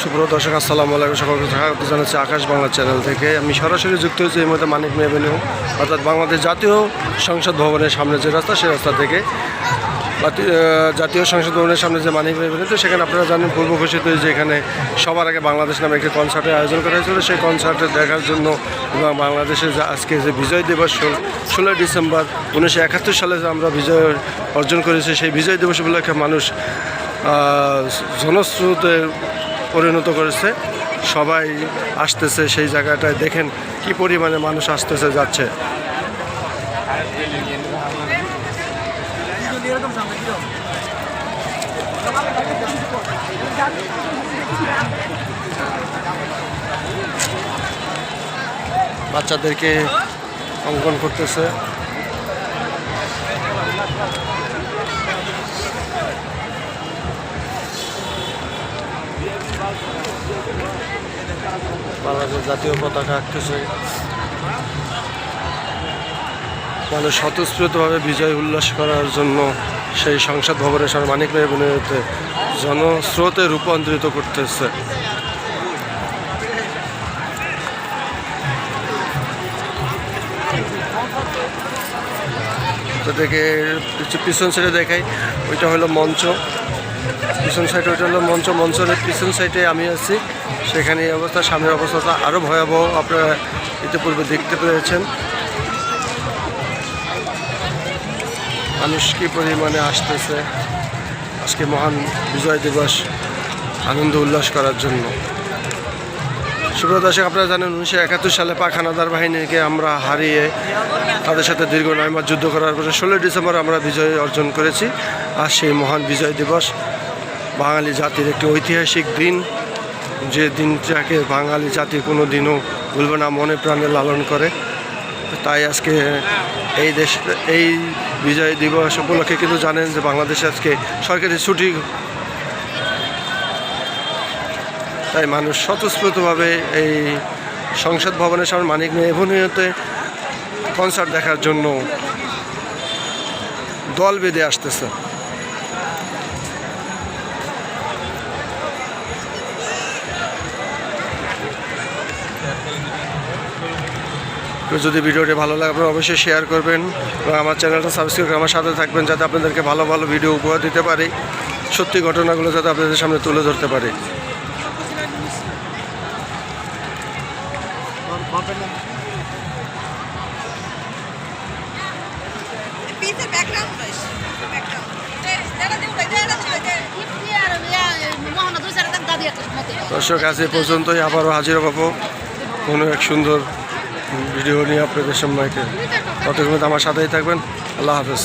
সুপ্র দর্শক আসসালামু আলাইকুম। সকলকে স্বাগত জানাচ্ছি আকাশ বাংলা চ্যানেল থেকে। আমি সরাসরি যুক্ত হয়েছি এই মধ্যে মানিক মেভেনিউ অর্থাৎ বাংলাদেশ জাতীয় সংসদ ভবনের সামনে যে রাস্তা সেই রাস্তা থেকে। জাতীয় সংসদ ভবনের সামনে যে মানিক মেভেনিউ তো সেখানে আপনারা জানেন পূর্ব ঘোষিত যে এখানে সবার আগে বাংলাদেশ নামে একটি কনসার্টের আয়োজন করা হয়েছিল। সেই কনসার্টে দেখার জন্য এবং বাংলাদেশের যে আজকে যে বিজয় দিবস ষোলোই ডিসেম্বর উনিশশো একাত্তর সালে যে আমরা বিজয় অর্জন করেছি সেই বিজয় দিবস উপলক্ষে মানুষ আহ, জনস্রোতে পরিণত করেছে। সবাই আসতেছে সেই জায়গাটায়। দেখেন কি পরিমাণে মানুষ আসতেছে, যাচ্ছে। বাচ্চাদেরকে অঙ্কন করতেছে। বাংলাদেশ জাতীয় পতাকা আঁকতেছে। মানুষ স্বতঃস্ফূর্তভাবে বিজয় উল্লাস করার জন্য সেই সংসদ ভবনের সামনে মানিক মেয়ে বিনয়তে জনস্রোতে রূপান্তরিত করতেছে। তো দেখে পিছন সাইডে দেখাই, ওইটা হলো মঞ্চ। পিছন সাইডে ওইটা হলো মঞ্চ, মঞ্চের পিছন সাইডে আমি আছি। সেখানে অবস্থা, সামনের অবস্থাটা আরও ভয়াবহ আপনারা ইতিপূর্বে দেখতে পেয়েছেন মানুষ কি পরিমাণে আসতেছে? আজকে মহান বিজয় দিবস, আনন্দ উল্লাস করার জন্য। সুব্রত আপনারা জানেন উনিশশো একাত্তর সালে পাক হানাদার বাহিনীকে আমরা হারিয়ে তাদের সাথে দীর্ঘ নয় মাস যুদ্ধ করার পরে ষোলোই ডিসেম্বর আমরা বিজয় অর্জন করেছি। আর সেই মহান বিজয় দিবস বাঙালি জাতির একটি ঐতিহাসিক দিন। যে দিনটাকে বাঙালি জাতি কোনো দিনও ভুলবে না, মনে প্রাণে লালন করে। তাই আজকে এই দেশ, এই বিজয় দিবস উপলক্ষে কিন্তু জানেন যে বাংলাদেশে আজকে সরকারি ছুটি। তাই মানুষ স্বতঃস্ফূর্তভাবে এই সংসদ ভবনের সামনে মানিক মেয়ে এভনিউতে কনসার্ট দেখার জন্য দল বেঁধে আসতেছে। যদি ভিডিওটি ভালো লাগে আপনারা অবশ্যই শেয়ার করবেন এবং আমার চ্যানেলটা সাবস্ক্রাইব করে আমার সাথে থাকবেন যাতে আপনাদেরকে ভালো ভালো ভিডিও উপহার দিতে পারি সত্যি ঘটনাগুলো যাতে আপনাদের সামনে তুলে ধরতে পারি। দর্শক এই পর্যন্তই। আবারও হাজির হব কোনো এক সুন্দর ভিডিও নিয়ে আপনাদের সামনে ততক্ষণ আমার সাথেই থাকবেন। আল্লাহ হাফেজ।